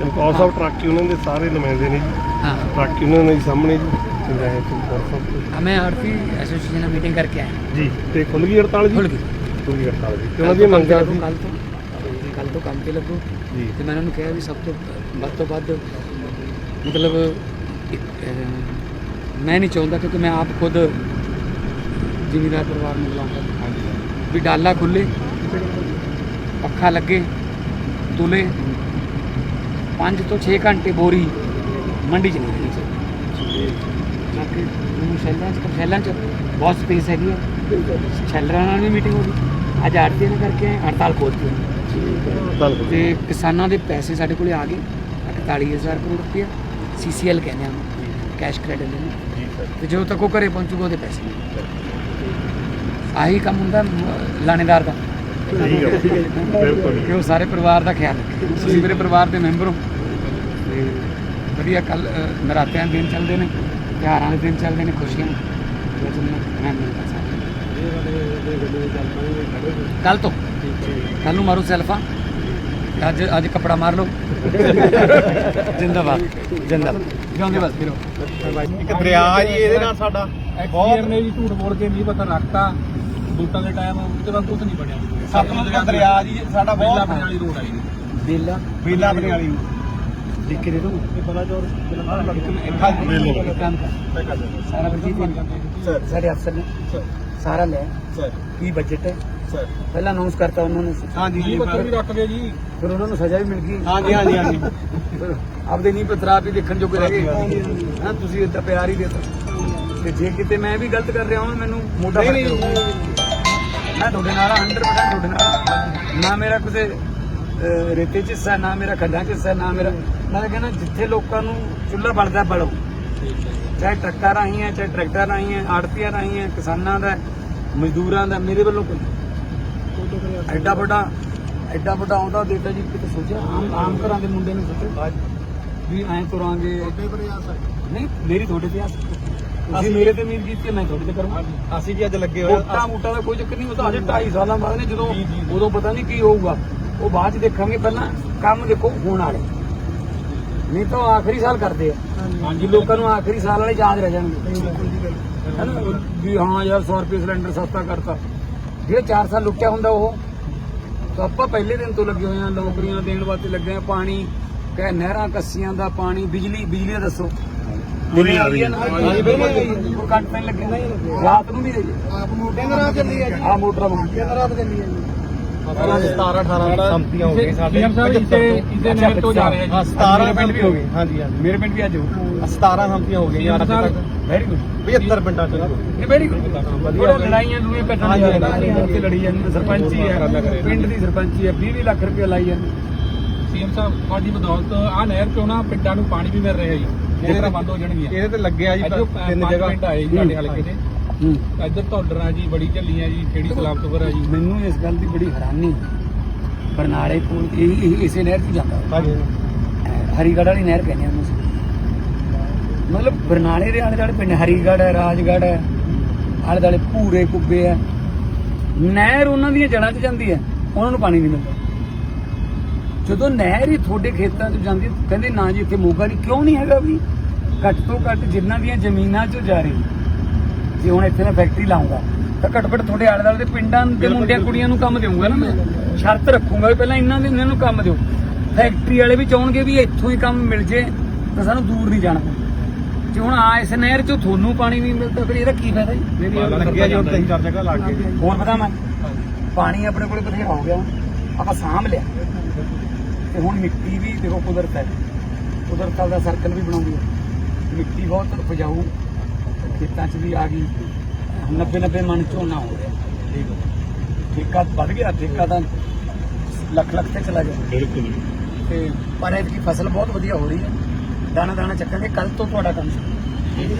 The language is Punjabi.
ਚਮਕੌਰ ਸਾਹਿਬ ਟਰੱਕ ਯੂਨੀਅਨ ਦੇ ਸਾਰੇ ਨੁਮਾਇੰਦੇ ਨੇ ਜੀ हाँ ਟਰੱਕ ਯੂਨੀਅਨ ਦੇ ਸਾਹਮਣੇ ਜੀ ਤੇ ਮੈਂ ਚਮਕੌਰ ਸਾਹਿਬ ਤੋਂ हमें आरती एसोसिएशन में मीटिंग करके आए हैं ਜੀ ਤੇ ਖੁੱਲ ਗਈ ਹੜਤਾਲ ਜੀ ਖੁੱਲ੍ਹ ਗਈ। ਖੁੱਲ ਗਈ ਹੜਤਾਲ ਜੀ ਤੇ ਉਹਨਾਂ ਦੀਆਂ ਮੰਗਾਂ ਸੀ ਕੱਲ ਤੋਂ ਕੱਲ ਤੋਂ ਕੰਮ ਤੇ ਲੱਗੋ ਜੀ ਤੇ ਮੈਂ ਉਹਨਾਂ ਨੂੰ ਕਿਹਾ ਵੀ ਸਭ ਤੋਂ ਵੱਧ ਤੋਂ ਵੱਧ ਮਤਲਬ ਇੱਕ, ਅਹ, ਮੈਂ ਨਹੀਂ ਚਾਹੁੰਦਾ ਕਿਉਂਕਿ ਮੈਂ ਆਪ ਖੁਦ ਜ਼ਿਮੀਦਾਰ ਪਰਿਵਾਰ ਨੂੰ ਬੁਲਾਉਂਦਾ ਵੀ ਡਾਲਾ ਖੁੱਲੇ ਪੱਖਾ ਲੱਗੇ ਤੁਲੇ 5 ਤੋਂ 6 ਘੰਟੇ ਬੋਰੀ ਮੰਡੀ ਚ ਨਹੀਂ ਰਹਿਣੀ ਚਾਹੀਦੀ ਸ਼ੈਲਾਂ ਚ ਸ਼ੈਲਾਂ ਚ ਬਹੁਤ ਸਪੇਸ ਹੈਗੀ ਹੈ ਸ਼ੈਲਰਾਂ ਨਾਲ ਵੀ ਮੀਟਿੰਗ ਹੋ ਗਈ। ਅੱਜ ਆੜਤੀ ਨੇ ਕਰਕੇ ਹੜਤਾਲ ਖੋਲਤੀ ਹੈ ਤੇ ਕਿਸਾਨਾਂ ਦੇ ਪੈਸੇ ਸਾਡੇ ਕੋਲੇ ਆ ਗਏ 48000 ਕਰੋੜ ਰੁਪਇਆ ਸੀਸੀਐਲ ਕਹਿੰਦੇ ਆ ਕੈਸ਼ ਕ੍ਰੈਡਿਟ ਨੇ। ਤੇ ਜਦੋਂ ਤੱਕ ਉਹ ਘਰੇ ਪਹੁੰਚੂਗਾ ਉਹਦੇ ਪੈਸੇ। ਆਹੀ ਕੰਮ ਹੁੰਦਾ ਲਾਣੇਦਾਰ ਦਾ। ਠੀਕ ਹੈ ਬਿਲਕੁਲ ਸਾਰੇ ਪਰਿਵਾਰ ਦਾ ਖਿਆਲ ਰੱਖੇ ਤੁਸੀਂ ਮੇਰੇ ਪਰਿਵਾਰ ਦੇ ਮੈਂਬਰ ਹੋ। ਤੇ ਵਧੀਆ ਕੱਲ ਨਰਾਤਿਆਂ ਦੇ ਦਿਨ ਚੱਲਦੇ ਨੇ ਤਿਉਹਾਰਾਂ ਦੇ ਦਿਨ ਚੱਲਦੇ ਨੇ ਖੁਸ਼ੀਆਂ ਦੇ ਕੱਲ ਤੋਂ? ਕੱਲ ਨੂੰ ਮਾਰੋ ਸੈਲਫਾ। ਅੱਜ ਅੱਜ ਕੱਪੜਾ ਮਾਰ ਲਓ। ਜਿੰਦਾਬਾਦ ਜਿੰਦਾਬਾਦ। ਜਿਉਂਦੇ ਬਸ ਫਿਰੋ ਇੱਕ ਦਰਿਆ ਜੀ ਇਹਦੇ ਨਾਲ ਸਾਡਾ ਬਹੁਤ ਨੇ ਜੀ ਝੂਠ ਬੋਲ ਕੇ ਨਹੀਂ ਪਤਾ ਰੱਖਤਾ। ਬੂਟਾਂ ਦੇ ਟਾਈਮ ਉੱਤੇ ਬਾਅਦ ਕੁਝ ਨਹੀਂ ਬਣਿਆ। ਸਤਲੁਜ ਦਾ ਦਰਿਆ ਜੀ ਸਾਡਾ ਬੇਲਾ ਬਹੁਤ ਬਣੇ ਵਾਲੀ ਰੋਡ ਆਈ ਜੀ। ਬੇਲਾ? ਬੇਲਾ ਬਣੇ ਵਾਲੀ। ਲਿਖ ਕੇ ਦੇ ਦੋ। ਇਹ ਬੜਾ ਜੋਰ ਇੱਕ ਕੰਮ ਕਰ। ਸਾਰਾ ਬਜਟ ਸਰ। ਸਾਡੇ ਅਫਸਰ ਨੇ। ਸਾਰਾ। ਲੈ। ਸਰ। ਕੀ ਬਜਟ ਹੈ? ਸਰ। ਪਹਿਲਾਂ ਅਨਾਉਂਸ ਕਰਤਾ ਉਹਨਾਂ ਨੇ। ਹਾਂਜੀ ਜੀ ਪੱਤਰ ਵੀ ਰੱਖ ਗਏ ਜੀ। ਫਿਰ ਉਹਨਾਂ ਨੂੰ ਸਜ਼ਾ ਵੀ ਮਿਲ ਗਈ। ਹਾਂਜੀ ਹਾਂਜੀ ਹਾਂਜੀ। ਫਿਰ ਆਪਦੇ ਨਹੀਂ ਪਤਰਾ ਵੀ ਦੇਖਣ ਜੋਗੇ ਰਹਿ ਗਏ। ਹਾਂ ਤੁਸੀਂ ਇਦਾਂ ਪਿਆਰ ਹੀ ਦੇਤਾ। ਤੇ ਜੇ ਕਿਤੇ ਮੈਂ ਵੀ ਗਲਤ ਕਰ ਰਿਹਾ ਹਾਂ ਮੈਨੂੰ ਮੋਢਾ ਨਹੀਂ। ਮੈਂ ਤੁਹਾਡੇ ਨਾਲ 100% ਤੁਹਾਡੇ ਨਾਲ ਨਾ ਮੇਰਾ ਕਿਸੇ ਰੇਤੇ ਚ ਹਿੱਸਾ ਨਾ ਮੇਰਾ ਖੱਡਾਂ ਚ ਹਿੱਸਾ ਨਾ ਮੇਰਾ ਮੈਂ ਕਹਿੰਦਾ ਜਿੱਥੇ ਲੋਕਾਂ ਨੂੰ ਚੁੱਲ੍ਹਾ ਬਲਦਾ ਬਲੋ ਚਾਹੇ ਟਰੱਕਾਂ ਰਾਹੀਂ ਹੈ ਚਾਹੇ ਟਰੈਕਟਰ ਰਾਹੀਂ ਹੈ ਆੜਤੀਆਂ ਰਾਹੀਂ ਹੈ ਕਿਸਾਨਾਂ ਦਾ ਮਜ਼ਦੂਰਾਂ ਦਾ ਮੇਰੇ ਵੱਲੋਂ ਕੋਈ ਐਡਾ ਵੱਡਾ ਐਡਾ ਵੱਡਾ ਆਉਂਦਾ ਦੇਤਾ ਜੀ ਕਿਤੇ ਸੋਚਿਆ? ਆਮ ਆਮ ਘਰਾਂ ਦੇ ਮੁੰਡੇ ਨੂੰ ਸੋਚੋ ਵੀ ਐਂ ਤੁਰਾਂਗੇ। ਨਹੀਂ ਮੇਰੀ ਤੁਹਾਡੇ ਤੇ ਆਸ ਅਸੀਂ ਮੇਰੇ ਤੇ ਉਮੀਦ ਕੀਤੀ ਮੈਂ ਤੁਹਾਡੇ ਤੇ ਕਰੂੰਗਾ। ਅਸੀਂ ਜੀ ਅੱਜ ਲੱਗੇ ਮੋਟਾ ਮੋਟਾ ਦਾ ਕੋਈ ਚੱਕਰ ਨਹੀਂ ਉਹ ਤਾਂ ਅਜੇ 2.5 ਸਾਲਾਂ ਬਾਅਦ ਨੇ ਜਦੋਂ ਉਦੋਂ ਪਤਾ ਨਹੀਂ ਕੀ ਹੋਊਗਾ। ਉਹ ਬਾਅਦ ਚ ਦੇਖਾਂਗੇ ਪਹਿਲਾਂ ਕੰਮ ਦੇਖੋ ਹੋਣ ਵਾਲੇ। ਨਹੀਂ ਤਾਂ ਆਖਰੀ ਸਾਲ ਕਰਦੇ ਆ। ਹਾਂਜੀ। ਲੋਕਾਂ ਨੂੰ ਆਖਰੀ ਸਾਲ ਵਾਲੇ ਯਾਦ ਰਹਿ ਜਾਣਗੇ। ਵੀ ਹਾਂ ਯਾਰ 100 ਰੁਪਏ ਸਿਲੰਡਰ ਸਸਤਾ ਕਰਤਾ। ਜਿਹੜੇ 4 ਸਾਲ ਲੁੱਟਿਆ ਹੁੰਦਾ ਉਹ ਤਾਂ ਆਪਾਂ ਪਹਿਲੇ ਦਿਨ ਤੋਂ ਲੱਗੇ ਹੋਏ ਆ ਨੌਕਰੀਆਂ ਦੇਣ ਵਾਸਤੇ ਲੱਗੇ ਆ ਪਾਣੀ ਕਹੇ ਨਹਿਰਾਂ ਕੱਸੀਆਂ ਦਾ ਪਾਣੀ ਬਿਜਲੀ ਬਿਜਲੀ ਦੱਸੋ। ਬਿਜਲੀ ਆ ਰਹੀ ਹੈ। ਹਾਂਜੀ ਬਿਜਲੀ ਕੋਈ ਕੱਟ ਪੈਣ ਲੱਗੇ ਰਾਤ ਨੂੰ ਵੀ ਆਈ ਹੈ। ਆਪ ਮੋਟਿਆਂ ਰਾਤ ਚੱਲੀ ਹੈ ਆਹ ਮੋਟਰਾਂ ਬੰਦ ਰਾਤ ਚੱਲੀ ਹੈ ਜੀ 17 18 ਸੰਪਤੀਆਂ ਹੋ ਗਈਆਂ ਸਾਡੇ ਸੀਐਮ ਸਾਹਿਬ ਇਸੇ ਇਸੇ ਨਹਿਰ ਤੋਂ ਜਾ ਰਹੇ ਹਾਂ ਆ ਜੀ। 17 ਪਿੰਡ ਵੀ ਹੋ ਗਏ। ਹਾਂਜੀ ਹਾਂਜੀ। ਮੇਰੇ ਪਿੰਡ ਵੀ ਅੱਜ ਹੋ 17 ਸੰਪਤੀਆਂ ਹੋ ਗਈਆਂ ਅੱਜ ਤੱਕ। ਵੈਰੀ ਗੁੱਡ 75 ਪਿੰਡਾਂ ਚ ਇਹ ਵੈਰੀ ਗੁੱਡ ਵਧੀਆ ਲੜਾਈਆਂ ਲੂਏ ਕੱਟਣ ਹਾਂਜੀ, ਦੀ ਹਾਂਜੀ। ਉੱਥੇ ਲੜੀ ਜਾਂਦੇ ਸਰਪੰਚੀ ਹੈ ਪਿੰਡ ਦੀ ਸਰਪੰਚੀ ਹੈ 20 ਲੱਖ ਰੁਪਏ ਲਾਈ ਜਾਂਦੇ ਸੀਐਮ ਸਾਹਿਬ ਤੁਹਾਡੀ ਬਦੌਲਤ ਆ ਨਹਿਰ ਚੋਂ ਨਾ ਪਿੰਡਾਂ ਨੂੰ ਪਾਣੀ ਵੀ ਮਿਲ ਰਿਹਾ ਜੀ। ਮੋਟਰਾਂ ਬੰਦ ਹੋ ਜਾਣਗੀਆਂ। ਇਹਦੇ ਤੇ ਲੱਗਿਆ ਜੀ ਤਿੰਨ ਜਗ੍ਹਾ। ਪਿੰਡ ਆਏ ਜੀ ਸਾਡੇ ਹਲਕੇ ਦੇ ਹੂੰ। ਇੱਧਰ ਧੌਲਰਾਂ ਜੀ ਬੜੀ ਝੱਲੀਆਂ ਜੀ ਖੇੜੀ ਸਲਾਮਤਪੁਰ ਆ ਜੀ। ਮੈਨੂੰ ਇਸ ਗੱਲ ਦੀ ਬੜੀ ਹੈਰਾਨੀ ਬਰਨਾਲੇ ਕੋਲ ਇਹ ਇਸੇ ਨਹਿਰ 'ਚ ਜਾਂਦਾ ਹਾਂਜੀ। ਹਰੀਗੜ੍ਹ ਵਾਲੀ ਨਹਿਰ ਕਹਿੰਦੇ ਉਹਨੂੰ। ਮਤਲਬ ਬਰਨਾਲੇ ਦੇ ਆਲੇ ਦੁਆਲੇ ਪਿੰਡ ਹਰੀਗੜ੍ਹ ਹੈ ਰਾਜਗੜ੍ਹ ਹੈ ਆਲੇ ਦੁਆਲੇ ਭੂਰੇ ਕੁੱਬੇ ਹੈ। ਨਹਿਰ ਉਹਨਾਂ ਦੀਆਂ ਜੜ੍ਹਾਂ 'ਚ ਜਾਂਦੀ ਹੈ ਉਹਨਾਂ ਨੂੰ ਪਾਣੀ ਨਹੀਂ ਮਿਲਦਾ। ਜਦੋਂ ਨਹਿਰ ਹੀ ਤੁਹਾਡੇ ਖੇਤਾਂ 'ਚ ਜਾਂਦੀ ਹੈ, ਕਹਿੰਦੇ ਨਾ ਜੀ ਇੱਥੇ ਮੋਗਾ ਨਹੀਂ ਕਿਉਂ ਨਹੀਂ ਹੈਗਾ ਵੀ? ਘੱਟ ਤੋਂ ਘੱਟ ਜਿਨ੍ਹਾਂ ਦੀਆਂ ਜ਼ਮੀਨਾਂ 'ਚੋਂ ਜਾ ਰਹੀ। ਜੇ ਹੁਣ ਇੱਥੇ ਮੈਂ ਫੈਕਟਰੀ ਲਾਉਂਗਾ ਤਾਂ ਘੱਟੋ ਘੱਟ ਤੁਹਾਡੇ ਆਲੇ ਦੁਆਲੇ ਦੇ ਪਿੰਡਾਂ ਦੇ ਮੁੰਡਿਆਂ ਕੁੜੀਆਂ ਨੂੰ ਕੰਮ ਦੇਵਾਂਗਾ ਨਾ ਮੈਂ। ਸ਼ਰਤ ਰੱਖੂੰਗਾ ਵੀ ਪਹਿਲਾਂ ਇਹਨਾਂ ਦੇ ਇਹਨਾਂ ਨੂੰ ਕੰਮ ਦਿਓ। ਫੈਕਟਰੀ ਵਾਲੇ ਵੀ ਚਾਹਣਗੇ ਵੀ ਇੱਥੋਂ ਹੀ ਕੰਮ ਮਿਲ ਜੇ ਤਾਂ ਸਾਨੂੰ ਦੂਰ ਨਹੀਂ ਜਾਣਾ। ਪਊ ਜੇ ਹੁਣ ਆ ਇਸ ਨਹਿਰ 'ਚੋਂ ਤੁਹਾਨੂੰ ਪਾਣੀ ਨਹੀਂ ਮਿਲਦਾ ਫਿਰ ਇਹਦਾ ਕੀ ਫਾਇਦਾ ਜੀ? ਲੱਗਿਆ ਜੀ ਹੁਣ ਤਿੰਨ ਚਾਰ ਜਗ੍ਹਾ ਲੱਗ ਗਏ ਹੋਰ ਪਤਾ ਮੈਂ? ਪਾਣੀ ਆਪਣੇ ਕੋਲੇ ਬਥੇਰਾ ਹੋ ਗਿਆ। ਆਪਾਂ ਸਾਂਭ ਲਿਆ। ਤੇ ਹੁਣ ਮਿੱਟੀ ਵੀ ਦੇਖੋ ਕੁਦਰਤ ਹੈ। ਕੁਦਰਤ ਦਾ ਸਰਕਲ ਵੀ ਬਣਾਉਂਦੀ ਹੈ। ਮਿੱਟੀ ਬਹੁਤ ਉਪਜਾਊ ਖੇਤਾਂ 'ਚ ਵੀ ਆ ਗਈ। 90 90 ਮਣ ਝੋਨਾ ਹੋ ਰਿਹਾ। ਠੇਕਾ ਵੱਧ ਗਿਆ ਠੇਕਾ ਤਾਂ ਲੱਖ ਲੱਖ ਤੇ ਚਲਾ ਗਿਆ। ਬਿਲਕੁਲ। ਤੇ ਪਰ ਇਹਦੀ ਫਸਲ ਬਹੁਤ ਵਧੀਆ ਹੋ ਰਹੀ ਹੈ। ਦਾਣਾ ਦਾਣਾ ਚੱਕਾਂਗੇ ਕੱਲ ਤੋਂ ਤੁਹਾਡਾ ਕੰਮ ਸ਼ੁਰੂ।